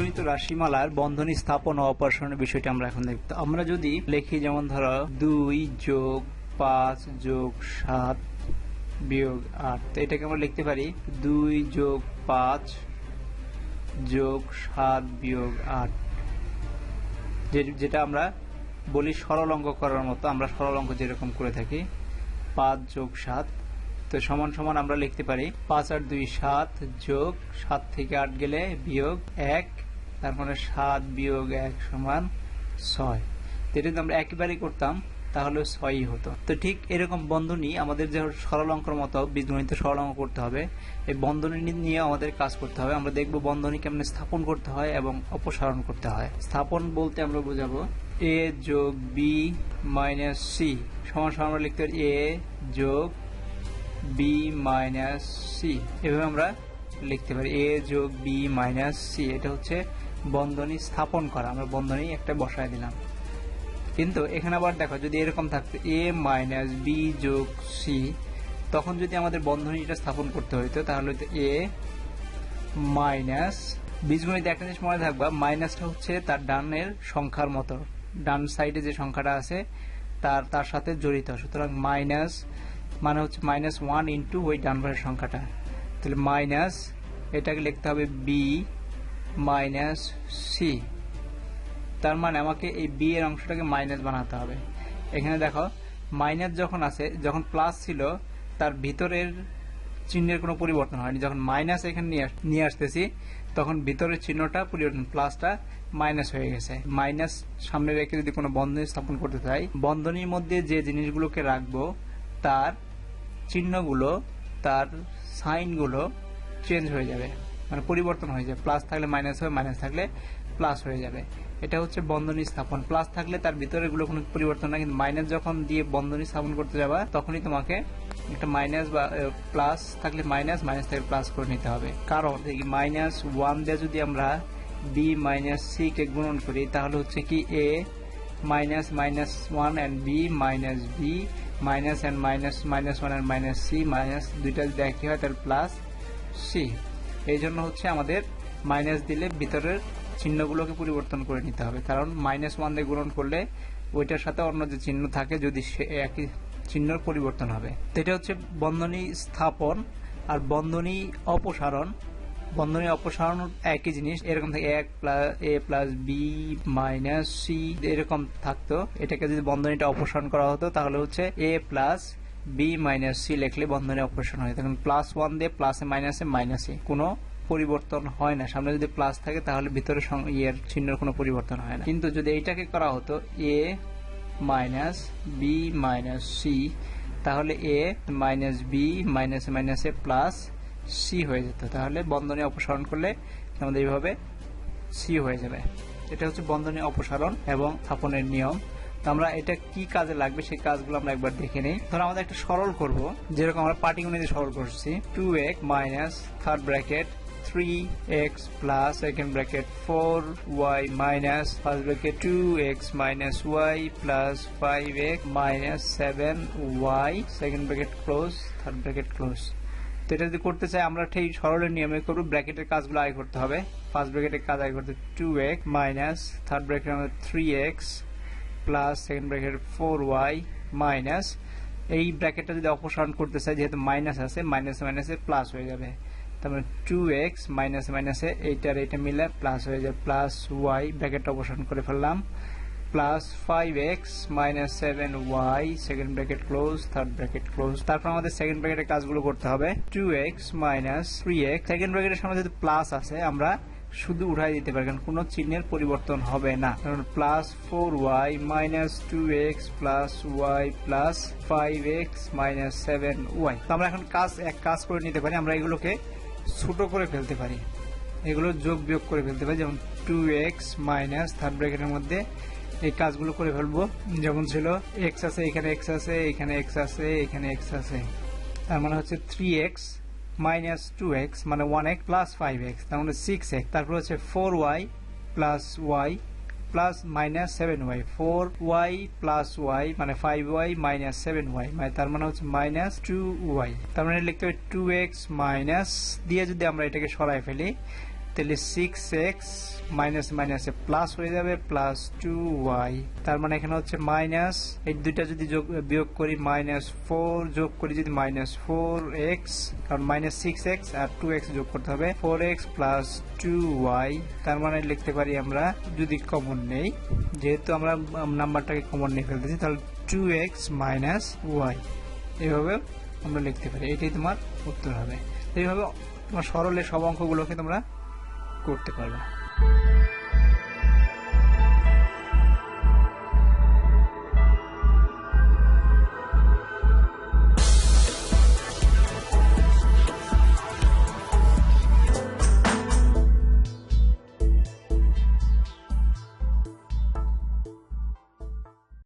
বীজগণিত রাশিমালার বন্ধনী স্থাপন ও অপারেশনের বিষয়টি আমরা এখন দেখব। আমরা যদি লিখি, যেমন ধরো, দুই যোগ পাঁচ যোগ সাত বিয়োগ আট। তো এটাকে আমরা লিখতে পারি, দুই যোগ পাঁচ যোগ সাত বিয়োগ আট। যেটা আমরা বলি সরল অঙ্ক করার মতো, আমরা সরল অঙ্ক যেরকম করে থাকি, পাঁচ যোগ সাত। তো সমান সমান আমরা লিখতে পারি, পাঁচ আট দুই সাত যোগ সাত থেকে আট গেলে বিয়োগ এক তার মানে সাত বিয়োগ এক সমান ছয়। তো এটা যদি আমরা একেবারেই করতাম, তাহলে ছয়ই হতো। তো ঠিক এরকম বন্ধনী আমাদের যে সরল অঙ্কের মতো বীজগণিত সরল অঙ্ক করতে হবে, এই বন্ধনী নিয়ে আমাদের কাজ করতে হবে। আমরা দেখব বন্ধনী কেমন স্থাপন করতে হয় এবং অপসারণ করতে হয়। স্থাপন বলতে আমরা বোঝাবো এ যোগ বি মাইনাস সি সমান সমান আমরা লিখতে পারি এ যোগ বি মাইনাস সি এভাবে আমরা লিখতে পারি এ যোগ বি মাইনাস সি এটা হচ্ছে বন্ধনী স্থাপন করা, আমরা বন্ধনী একটা বসায় দিলাম। কিন্তু এখানে আবার দেখো, যদি এরকম থাকতো, এ মাইনাস বি যোগ সি, তখন যদি আমাদের বন্ধনীটা স্থাপন করতে হইতো, তাহলে হতো এ মাইনাস, বীজগণিত একটা জিনিস মনে থাকবা, মাইনাসটা হচ্ছে তার ডানের সংখ্যার মতো, ডান সাইডে যে সংখ্যাটা আছে, তার তার সাথে জড়িত। সুতরাং মাইনাস মানে হচ্ছে মাইনাস ওয়ান ইন্টু ওই ডান পাশের সংখ্যাটা। তাহলে মাইনাস, এটাকে লিখতে হবে বি মাইনাস সি তার মানে আমাকে এই বি এর অংশটাকে মাইনাস বানাতে হবে। এখানে দেখো মাইনাস যখন আছে, যখন প্লাস ছিল, তার ভিতরের চিহ্নের কোনো পরিবর্তন হয়নি। যখন মাইনাস এখানে নিয়ে আস- নিয়ে আসতেছি, তখন ভিতরের চিহ্নটা, পরিবর্তন প্লাসটা মাইনাস হয়ে গেছে। মাইনাস সামনে রেখে যদি কোনো বন্ধনী স্থাপন করতে চাই, বন্ধনীর মধ্যে যে জিনিসগুলোকে রাখব, তার চিহ্নগুলো, তার সাইনগুলো চেঞ্জ হয়ে যাবে। মানে পরিবর্তন হয়ে যায়। প্লাস থাকলে মাইনাস হবে মাইনাস থাকলে প্লাস হয়ে যাবে। এটা হচ্ছে বন্ধনী স্থাপন। প্লাস থাকলে তার ভিতরে এগুলো কোনো পরিবর্তন না কিন্তু মাইনাস যখন দিয়ে বন্ধনী স্থাপন করতে যাবা, তখনই তোমাকে একটা মাইনাস বা প্লাস থাকলে মাইনাস মাইনাস থাকলে প্লাস করে নিতে হবে। কারণ দেখি মাইনাস ওয়ান দিয়ে যদি আমরা বি মাইনাস সি কে গুণন করি, তাহলে হচ্ছে কি A minus minus one and B minus B minus and minus minus one and minus C minus দুইটা যদি একই হয়, তাহলে প্লাস সি এই জন্য হচ্ছে আমাদের মাইনাস দিলে ভিতরের চিহ্নগুলোকে পরিবর্তন করে নিতে হবে। কারণ মাইনাস ওয়ান দিয়ে গুণন করলে ওইটার সাথে অন্য যে চিহ্ন থাকে, যদি সে একই চিহ্নর পরিবর্তন হবে। তো এটা হচ্ছে বন্ধনী স্থাপন আর বন্ধনী অপসারণ। বন্ধনী অপসারণ একই জিনিস, এরকম থাকে এক plus A plus B minus C এরকম থাকতো। এটাকে যদি বন্ধনীটা অপসারণ করা হতো, তাহলে হচ্ছে a plus b minus c লিখলে বন্ধনী অপসারণ হয়। তখন প্লাস ওয়ান দিয়ে প্লাসে মাইনাসে মাইনাসে কোনো পরিবর্তন হয় না। সামনে যদি প্লাস থাকে, তাহলে ভিতরে ইয়ের চিহ্নের কোনো পরিবর্তন হয় না। কিন্তু যদি এইটাকে করা হতো a minus b minus c তাহলে এ মাইনাস বি মাইনাস মাইনাসে প্লাস সি হয়ে যেত। তাহলে বন্ধনী অপসারণ করলে আমাদের এইভাবে সি হয়ে যাবে। এটা হচ্ছে বন্ধনী অপসারণ এবং স্থাপনের নিয়ম। তো আমরা এটা কি কাজে লাগবে সেই কাজগুলো আমরা একবার দেখে নিই। ধরো আমাদের একটা সরল করব, যেরকম আমরা পার্টি পাটিগণিতে সরল করছি। Two x minus third bracket three x plus second bracket four y minus first bracket two x minus y plus five x minus seven y second bracket close third bracket close তো এটা যদি করতে চাই, আমরা ঠিক সরলের নিয়মে করব, ব্র্যাকেটের কাজগুলো আয় করতে হবে। ফার্স্ট ব্র্যাকেটের কাজ আয় করতে two x minus third bracket আমাদের three x plus second bracket four y minus এই ব্র্যাকেটটা যদি অপসারণ করতে চাই, যেহেতু মাইনাস আছে মাইনাস মাইনাসে প্লাস হয়ে যাবে। তারপরে টু এক্স মাইনাসে মাইনাসে এইটার এইটা মিলে প্লাস হয়ে যাবে প্লাস ওয়াই ব্র্যাকেটটা অপসারণ করে ফেললাম। Plus five x minus seven y second bracket close third bracket close তারপর আমাদের সেকেন্ড ব্র্যাকেটের কাজগুলো করতে হবে। Two x minus three x second ব্র্যাকেটের সামনে যদি প্লাস আছে, আমরা শুধু উঠাই দিতে পারি, কারণ কোনো চিহ্নের পরিবর্তন হবে না। কারণ plus four y minus two x plus y plus five x minus seven y তো আমরা এখন কাজ এক কাজ করে নিতে পারি, আমরা এগুলোকে ছোট করে ফেলতে পারি। এগুলো যোগ বিয়োগ করে ফেলতে পারি, যেমন টু এক্স মাইনাস থার্ড ব্র্যাকেটের মধ্যে এই কাজগুলো করে ফেলব। যেমন ছিল এক্স আছে, এখানে এক্স আছে, এখানে এক্স আছে, এখানে এক্স আছে। তার মানে হচ্ছে three x minus two x মানে one x plus five x তার মানে সিক্স এক্স তারপর হচ্ছে four y plus y plus minus seven y four y plus y মানে five y minus seven y মানে তার মানে হচ্ছে মাইনাস টু ওয়াই তার মানে লিখতে হবে টু এক্স মাইনাস দিয়ে যদি আমরা এটাকে সরাই ফেলি তাহলে সিক্স এক্স মাইনাস মাইনাসে প্লাস হয়ে যাবে প্লাস টু ওয়াই তার মানে এখানে হচ্ছে মাইনাস এই দুইটা যদি যোগ, বিয়োগ করি মাইনাস ফোর যোগ করি, যদি মাইনাস ফোর এক্স কারণ মাইনাস সিক্স এক্স আর টু এক্স যোগ করতে হবে four x plus two y তার মানে লিখতে পারি আমরা যদি কমন নেই, যেহেতু আমরা নাম্বারটাকে কমন নিয়ে ফেলতেছি, তাহলে টু এক্স মাইনাস ওয়াই এভাবে আমরা লিখতে পারি। এটাই তোমার উত্তর হবে। এইভাবে তোমার সরলে সব অঙ্কগুলোকে তোমরা করতে পারবে।